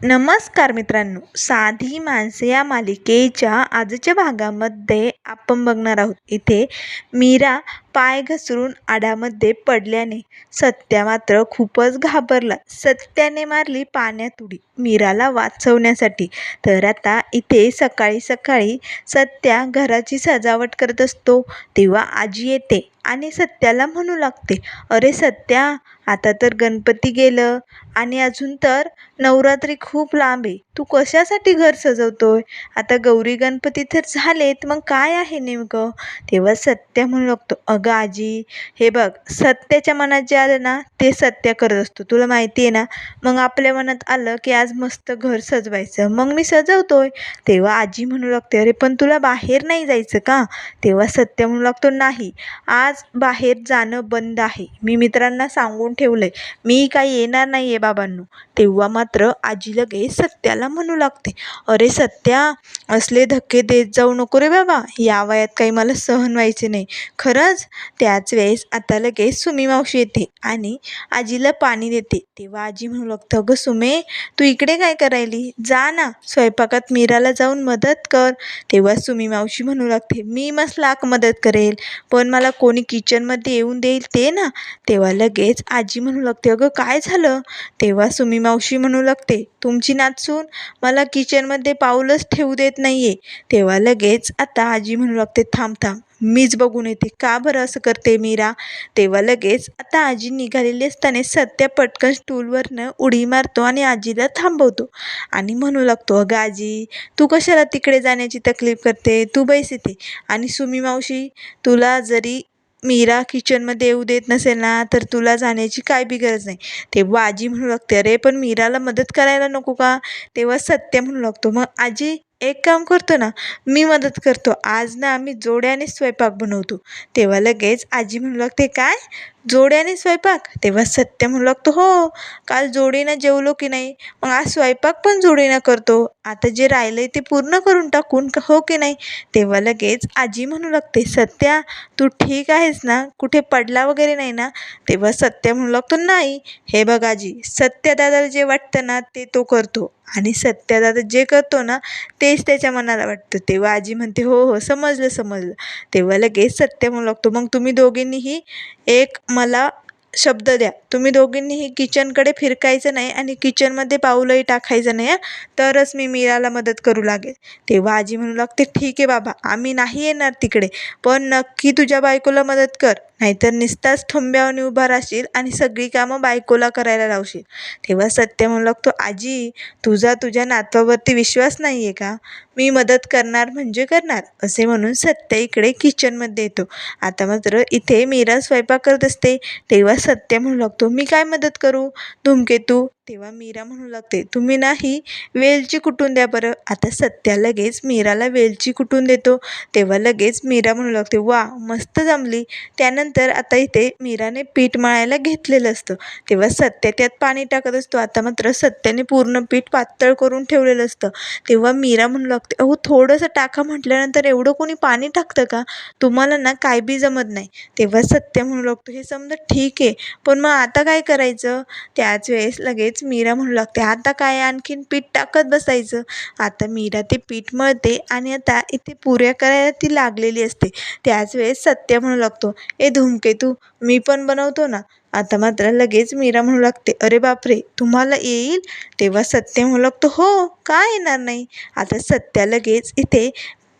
नमस्कार मित्रांनो साधी माणसे या मालिकेच्या आजच्या भागामध्ये आपण बघणार आहोत. इथे मीरा पाय घसरून आडामध्ये पडल्याने सत्या मात्र खूपच घाबरला. सत्याने मारली पाण्यात उडी मीराला वाचवण्यासाठी. तर आता इथे सकाळी सकाळी सत्या घराची सजावट करत असतो तेव्हा आजी येते आणि सत्याला म्हणू लागते अरे सत्या आता तर गणपती गेलं आणि अजून तर नवरात्री खूप लांब आहे. तू कशासाठी घर सजवतोय? आता गौरी गणपती तर झालेत मग काय आहे नेमकं? तेव्हा सत्या म्हणू लागतो. अगं आजी हे बघ सत्याच्या मनात जे आलं ना ते सत्य करत असतो. तुला माहिती आहे ना? मग आपल्या मनात आलं की आज मस्त घर सजवायचं. मग मी सजवतोय. तेव्हा आजी म्हणू लागते अरे पण तुला बाहेर नाही जायचं का? तेव्हा सत्य म्हणू लागतो नाही. आज बाहेर जाणं बंद आहे. मी मित्रांना सांगून ठेवलंय. मी काही येणार नाही आहे बाबांनो. तेव्हा मात्र आजी लगेच सत्याला म्हणू लागते अरे सत्या असले धक्के देत जाऊ नको रे बाबा. या वयात काही मला सहन व्हायचे नाही. खरंच त्याच वेळेस आता लगेच सुमी मावशी येते आणि आजीला पाणी देते. तेव्हा आजी म्हणू लागतं अगं सुमे तू इकडे काय करायली? जा ना स्वयंपाकात मीराला जाऊन मदत कर. तेव्हा सुमी मावशी म्हणू लागते मी मस्त लाख मदत करेल पण मला कोणी किचनमध्ये येऊन देईल ते ना. तेव्हा लगेच आजी आजी म्हणू लागते अगं काय झालं? तेव्हा सुमी मावशी म्हणू लागते तुमची नाचून मला किचनमध्ये पाऊलच ठेवू देत नाही आहे तेव्हा लगेच आता आजी म्हणू लागते थांब थांब मीच बघून येते का बरं असं करते मीरा? तेव्हा लगेच आता आजी निघालेली असताना सत्या पटकन स्टूलवरनं उडी मारतो आणि आजीला थांबवतो आणि म्हणू लागतो अगं आजी तू कशाला तिकडे जाण्याची तकलीफ करते? तू बैस येते आणि सुमी मावशी तुला जरी मीरा किचनमध्ये येऊ देत नसेल ना तर तुला जाण्याची काय बी गरज नाही. तेव्हा आजी म्हणू लागते अरे पण मीराला मदत करायला नको का? तेव्हा सत्य म्हणू लागतो मग आजी एक काम करतो ना मी मदत करतो. आज ना आम्ही जोड्याने स्वयंपाक बनवतो. तेव्हा लगेच आजी म्हणू लागते काय? जोड्याने स्वयंपाक तेव्हा सत्य म्हणू लागतो हो काल जोडीनं जेवलो की नाही मग आज स्वयंपाक पण जोडीनं करतो. आता जे राहिलं आहे ते पूर्ण करून टाकून हो की नाही? तेव्हा लगेच आजी म्हणू लागते सत्या तू ठीक आहेस ना? कुठे पडला वगैरे नाही ना? तेव्हा सत्य म्हणू लागतो नाही. हे बघ आजी सत्यदादाला जे वाटतं ना ते तो करतो. आणि सत्यदादा जे करतो ना तेच त्याच्या मनाला वाटतं. तेव्हा आजी म्हणते हो हो समजलं समजलं. तेव्हा लगेच सत्य म्हणू लागतो मग तुम्ही दोघींनीही एक मला शब्द द्या. तुम्ही दोघींनीही किचनकडे फिरकायचं नाही आणि किचनमध्ये पाऊलही टाकायचं नाही तरच मी मीराला मदत करू लागेल. तेव्हा आजी म्हणू लागते ठीक आहे बाबा आम्ही नाही येणार तिकडे पण नक्की तुझ्या बायकोला मदत कर नाहीतर निस्ताच ठोंब्यावनी उभा राहशील आणि सगळी कामं बायकोला करायला लावशील. तेव्हा सत्य म्हणू लागतो आजी तुझा तुझ्या नातवावरती विश्वास नाही आहे का? मी मदत करणार म्हणजे करणार असे म्हणून सत्य इकडे किचनमध्ये येतो. आता मात्र इथे मीरा स्वयंपाक करत असते तेव्हा सत्य म्हणू लागतो मी काय मदत करू? धूमकेतू तेव्हा मीरा म्हणू लागते तुम्ही नाही वेलची कुटून द्या बरं? आता सत्या लगेच मीराला वेलची कुटून देतो? तेव्हा लगेच मीरा म्हणू लागते वा मस्त जमली. त्यानंतर आता इथे मीराने पीठ मळायला घेतलेलं असतं. तेव्हा सत्या त्यात पाणी टाकत असतो. आता मात्र सत्याने पूर्ण पीठ पातळ करून ठेवलेलं असतं. तेव्हा मीरा म्हणू लागते अहो थोडंसं टाका म्हटल्यानंतर एवढं कोणी पाणी टाकतं का? तुम्हाला ना काय बी जमत नाही. तेव्हा सत्य म्हणू लागतो हे समजा ठीक आहे पण मग आता काय करायचं? त्याच वेळेस लगेच मीरा म्हणू लागते. आता काय आणखीन पीठ टाकत बसायचं? आता मीरा ते पीठ मळते आणि आता इथे पुऱ्या करायला ती लागलेली असते. त्याच वेळेस सत्य म्हणू लागतो ए धूमकेतू मी पण बनवतो ना. आता मात्र लगेच मीरा म्हणू लागते अरे बापरे तुम्हाला येईल? तेव्हा सत्य म्हणू लागतो हो का येणार नाही? आता सत्या लगेच इथे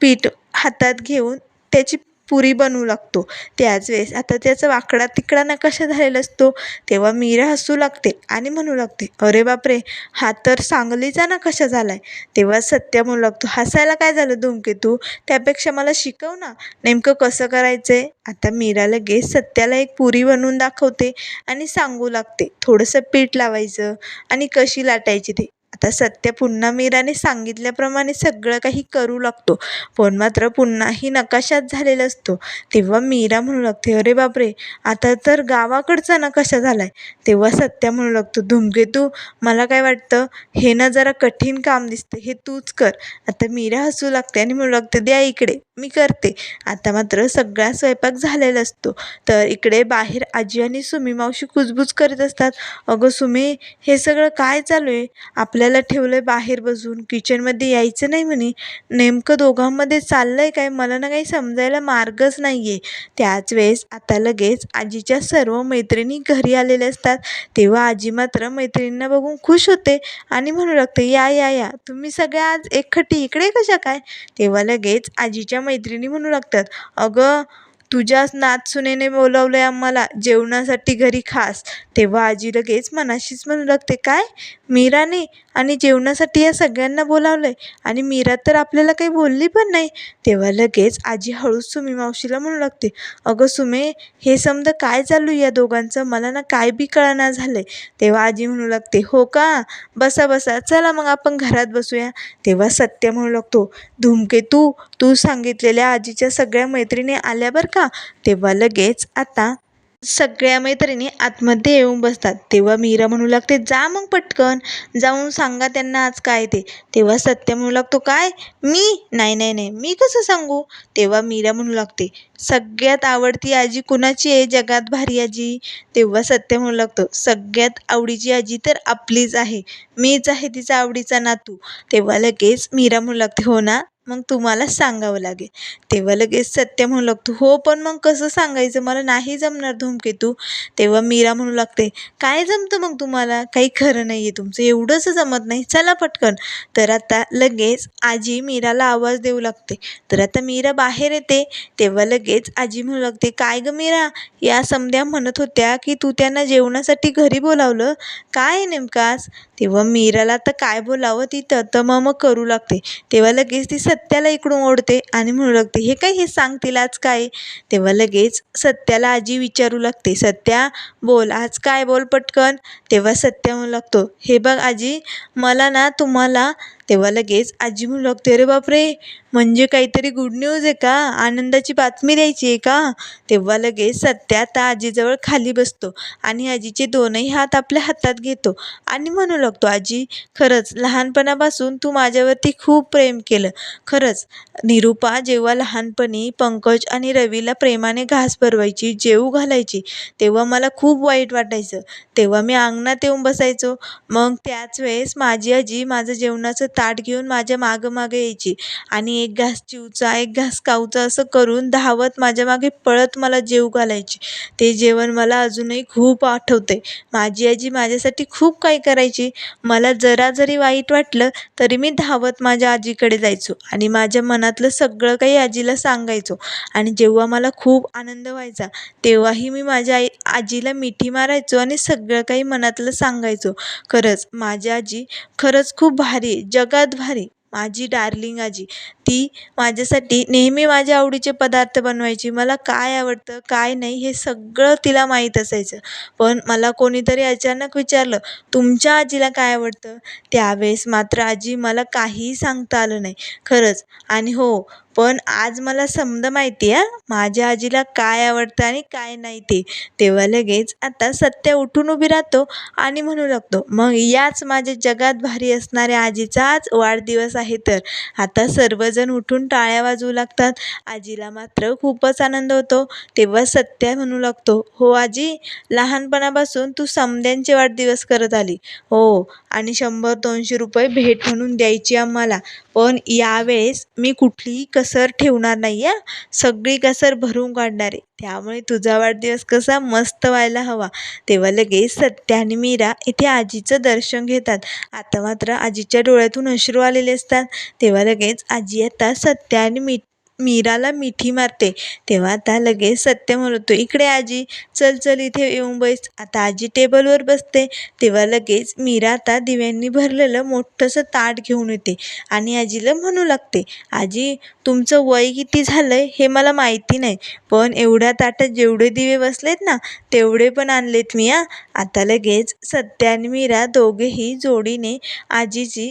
पीठ हातात घेऊन त्याची पुरी बनवू लागतो. त्याच वेळेस आता त्याचा वाकडा तिकडा नकाशा झालेला असतो? तेव्हा मीरा हसू लागते आणि म्हणू लागते अरे बापरे हा तर सांगलीचा नकाशा झाला आहे तेव्हा सत्य म्हणू लागतो हसायला काय झालं धूमकेतू त्यापेक्षा मला शिकव ना नेमकं कसं करायचं आहे आता मीरा लगेच सत्याला एक पुरी बनवून दाखवते आणि सांगू लागते थोडंसं पीठ लावायचं आणि कशी लाटायची ते. आता सत्य पुन्हा मीराने सांगितल्याप्रमाणे सगळं काही करू लागतो. पण मात्र पुन्हाही नकाशात झालेला असतो. तेव्हा मीरा म्हणू लागते अरे बापरे! आता तर गावाकडचा नकाशा झाला आहे तेव्हा सत्या म्हणू लागतो धूमकेतू मला काय वाटतं? हे ना जरा कठीण काम दिसतं. हे तूच कर. आता मीरा हसू लागते आणि म्हणू लागते द्या इकडे मी करते. आता मात्र सगळा स्वयंपाक झालेला असतो. तर इकडे बाहेर आजी आणि सुमी मावशी कुजबूज करत असतात. अगं सुमी हे सगळं काय चालू आहे? आपल्याला आपल्याला ठेवलं बाहेर बसून. किचनमध्ये यायचं नाही म्हणे. नेमकं दोघांमध्ये चाललं आहे काय? मला ना काही समजायला मार्गच नाही आहे त्याच वेळेस आता लगेच आजीच्या सर्व मैत्रिणी घरी आलेल्या असतात. तेव्हा आजी मात्र मैत्रिणींना बघून खुश होते आणि म्हणू लागते या या या. तुम्ही सगळ्या आज एकखटी इकडे कशा काय? तेव्हा लगेच आजीच्या मैत्रिणी म्हणू लागतात अगं तुझ्याच नातसुनेने बोलावलं आहे आम्हाला जेवणासाठी घरी खास. तेव्हा आजी लगेच मनाशीच म्हणू लागते काय? मीराने आणि जेवणासाठी या सगळ्यांना बोलावलं आहे आणि मीरा तर आपल्याला काही बोलली पण नाही. तेव्हा लगेच आजी हळूच सुमी मावशीला म्हणू लागते अगं सुमे हे समजा काय चालू या दोघांचं? मला ना काय बी कळना झालं आहे तेव्हा आजी म्हणू लागते हो का? बसा बसा. चला मग आपण घरात बसूया. तेव्हा सत्य म्हणू लागतो धूमकेतू तू सांगितलेल्या आजीच्या सगळ्या मैत्रिणी आल्या बरं का? तेव्हा लगेच आता सगळ्या मैत्रिणी आतमध्ये येऊन बसतात. तेव्हा मीरा म्हणू लागते जा मग पटकन जाऊन सांगा त्यांना आज काय ते. तेव्हा सत्य म्हणू लागतो काय? मी? नाही नाही नाही. मी कसं सांगू? तेव्हा मीरा म्हणू लागते सगळ्यात आवडती आजी कुणाची आहे? जगात भारी आजी. तेव्हा सत्य म्हणू लागतो सगळ्यात आवडीची आजी तर आपलीच आहे. मीच आहे तिचा आवडीचा नातू. तेव्हा लगेच मीरा म्हणू लागते हो ना? मग तुम्हाला सांगावं लागेल. तेव्हा लगेच सत्य म्हणू लागतो. हो पण मग कसं सांगायचं? मला नाही जमणार धूमकेतू तेव्हा मीरा म्हणू लागते काय जमतं मग तुम्हाला? काही खरं नाही आहे तुमचं. एवढंच जमत नाही. चला पटकन. तर आता लगेच आजी मीराला आवाज देऊ लागते. तर आता मीरा बाहेर येते. तेव्हा लगेच आजी म्हणू लागते काय गं मीरा? या समध्या म्हणत होत्या की तू त्यांना जेवणासाठी घरी बोलावलं. काय नेमकाच तेव्हा मीराला आता काय बोलावं ती मग करू लागते. तेव्हा लगेच ती सत्याला इकडून ओढते आणि म्हणू लागते हे काय हे सांगतील आज काय? तेव्हा लगेच सत्याला आजी विचारू लागते सत्या बोल आज काय बोल पटकन? तेव्हा सत्या म्हणू लागतो हे बघ आजी मला ना तुम्हाला तेव्हा लगेच आजी म्हणू लागते अरे बापरे म्हणजे काहीतरी गुड न्यूज आहे का? आनंदाची बातमी द्यायची आहे का? तेव्हा लगेच सत्या आता आजीजवळ खाली बसतो आणि आजीचे दोनही हात आपल्या हातात घेतो आणि म्हणू लागतो आजी खरंच लहानपणापासून तू माझ्यावरती खूप प्रेम केलं. खरंच निरूपा जेव्हा लहानपणी पंकज आणि रवीला प्रेमाने घास भरवायची जेवू घालायची तेव्हा मला खूप वाईट वाटायचं. तेव्हा मी अंगणात येऊन बसायचो. मग त्याच वेळेस माझी आजी माझं जेवणाचं ताट घेऊन माझ्या मागं मागं यायची. आणि एक घास चिवचा एक घास काऊचा असं करून धावत माझ्या मागे पळत मला जेवू घालायची. ते जेवण मला अजूनही खूप आठवते माझी आजी माझ्यासाठी खूप काही करायची. मला जरा जरी वाईट वाटलं तरी मी धावत माझ्या आजीकडे जायचो. आणि माझ्या मनातलं सगळं काही आजीला सांगायचो. आणि जेव्हा मला खूप आनंद व्हायचा तेव्हाही मी माझ्या आई आजीला मिठी मारायचो आणि सगळं काही मनातलं सांगायचो. खरंच माझी आजी खरंच खूप भारी आहे. जगात भारी माझी डार्लिंग आजी ती माझ्यासाठी नेहमी माझ्या आवडीचे पदार्थ बनवायची. मला काय आवडतं काय नाही हे सगळं तिला माहीत असायचं. पण मला कोणीतरी अचानक विचारलं तुमच्या आजीला काय आवडतं? त्यावेळेस मात्र आजी मला काहीही सांगता आलं नाही. खरंच. आणि हो पण आज मला समजा माहिती आहे माझ्या आजीला काय आवडतं आणि काय नाही ते. तेव्हा लगेच आता सत्य उठून उभी राहतो आणि म्हणू लागतो मग याच माझ्या जगात भारी असणाऱ्या आजीचा आज वाढदिवस आहे तर. आता सर्वजण उठून टाळ्या वाजवू लागतात. आजीला मात्र खूपच आनंद होतो. तेव्हा सत्या म्हणू लागतो हो आजी लहानपणापासून तू समद्यांचे वाढदिवस करत आली. हो आणि शंभर दोनशे रुपये भेट म्हणून द्यायची आम्हाला. पण यावेळेस मी कुठलीही कसर ठेवणार नाही आहे सगळी कसर भरून काढणार आहे. त्यामुळे तुझा वाढदिवस कसा मस्त व्हायला हवा. तेव्हा लगेच सत्या आणि मीरा इथे आजीचं दर्शन घेतात. आता मात्र आजीच्या डोळ्यातून अश्रू आलेले असतात. तेव्हा लगेच आजी आता सत्या आणि मी मीराला मिठी मारते. तेव्हा आता लगेच सत्य म्हणतो इकडे आजी चल चल इथे येऊन बैस. आता आजी टेबलवर बसते. तेव्हा लगेच मीरा आता दिव्यांनी भरलेलं मोठंसं ताट घेऊन येते आणि आजीला म्हणू लागते आजी तुमचं वय किती झालं आहे हे मला माहिती नाही पण एवढ्या ताटात जेवढे दिवे बसलेत ना तेवढे पण आणलेत मी आता लगेच सत्य आणि मीरा दोघेही जोडीने आजीची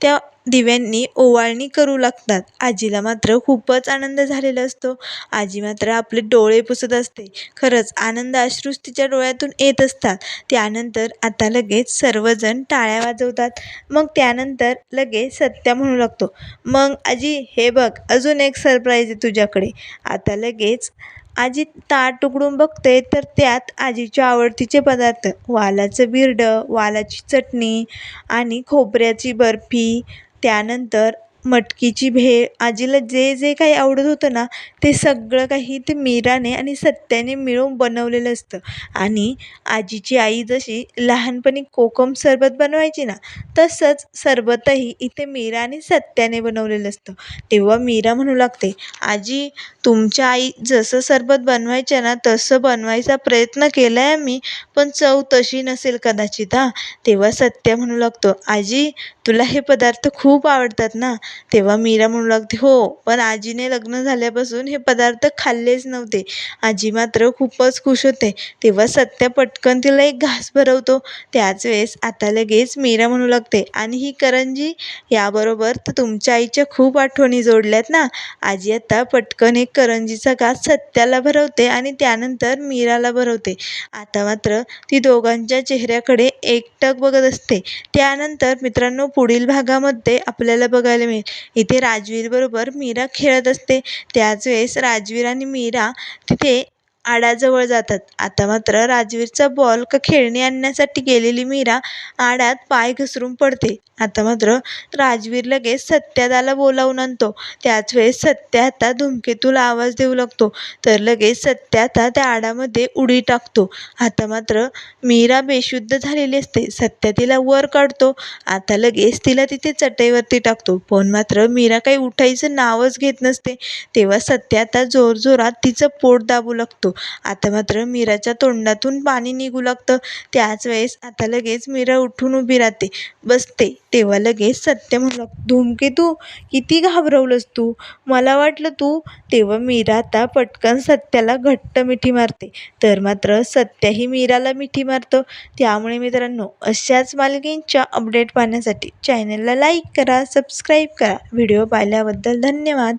त्या दिव्यांनी ओवाळणी करू लागतात. आजीला मात्र खूपच आनंद झालेला असतो. आजी मात्र आपले डोळे पुसत असते. खरंच आनंद अश्रूच तिच्या डोळ्यातून येत असतात. त्यानंतर आता लगेच सर्वजण टाळ्या वाजवतात. मग त्यानंतर लगेच सत्या म्हणू लागतो. मग आजी हे बघ अजून एक सरप्राईज आहे तुझ्याकडे. आता लगेच आजी ताट उघडून बघते तर त्यात आजीच्या आवडतीचे पदार्थ. वालाचं बिरडं वालाची चटणी आणि खोबऱ्याची बर्फी. त्यानंतर मटकीची भेळ आजीला जे जे काही आवडत होतं ना ते सगळं काही ते मीराने आणि सत्याने मिळून बनवलेलं असतं. आणि आजीची आई जशी लहानपणी कोकम सरबत बनवायची ना तसंच सरबतही इथे मीरा आणि सत्याने बनवलेलं असतं. तेव्हा मीरा म्हणू लागते आजी तुमच्या आई जसं सरबत बनवायच्या ना तसं बनवायचा प्रयत्न केला आहे मी पण चव तशी नसेल कदाचित हां. तेव्हा सत्या म्हणू लागतो आजी तुला हे पदार्थ खूप आवडतात ना? तेव्हा मीरा म्हणू लागते हो पण आजीने लग्न झाल्यापासून हे पदार्थ खाल्लेच नव्हते. आजी मात्र खूपच खुश होते. तेव्हा सत्या पटकन तिला एक घास भरवतो. त्याच वेळेस आता लगेच मीरा म्हणू लागते आणि ही करंजी याबरोबर तर तुमच्या आईच्या खूप आठवणी जोडल्यात ना? आजी आता पटकन एक करंजीचा घास सत्याला भरवते आणि त्यानंतर मीराला भरवते. आता मात्र ती दोघांच्या चेहऱ्याकडे एकटक बघत असते. त्यानंतर मित्रांनो पुढील भागामध्ये आपल्याला बघायला मिळेल. इथे राजवीरबरोबर मीरा खेळत असते. त्याच वेळेस राजवीर आणि मीरा तिथे आडाजवळ जातात. आता मात्र राजवीरचा बॉल का खेळणी आणण्यासाठी गेलेली मीरा आड्यात पाय घसरून पडते. आता मात्र राजवीर लगेच सत्यादाला बोलावून आणतो. त्याच वेळेस सत्या आता धूमकेतूला आवाज देऊ लागतो. तर लगेच सत्या आता त्या आडामध्ये उडी टाकतो. आता मात्र मीरा बेशुद्ध झालेली असते. सत्या तिला वर काढतो. आता लगेच तिला तिथे चटईवरती टाकतो. पण मात्र मीरा काही उठायचं नावच घेत नसते. तेव्हा सत्या आता जोरजोरात तिचं पोट दाबू लागतो. आता मात्र मीराच्या तोंडातून पाणी निघू लागतं. त्याच वेळेस आता लगेच मीरा उठून उभी राहते. बसते. तेव्हा लगेच सत्य म्हणू धूमकेतू किती घाबरवलंस तू? मला वाटलं तू. तेव्हा मीरा आता पटकन सत्याला घट्ट मिठी मारते. तर मात्र सत्याही मीराला मिठी मारतो. त्यामुळे मित्रांनो अशाच मालिकेंच्या अपडेट पाहण्यासाठी चॅनलला लाईक करा सबस्क्राईब करा. व्हिडिओ पाहिल्याबद्दल धन्यवाद.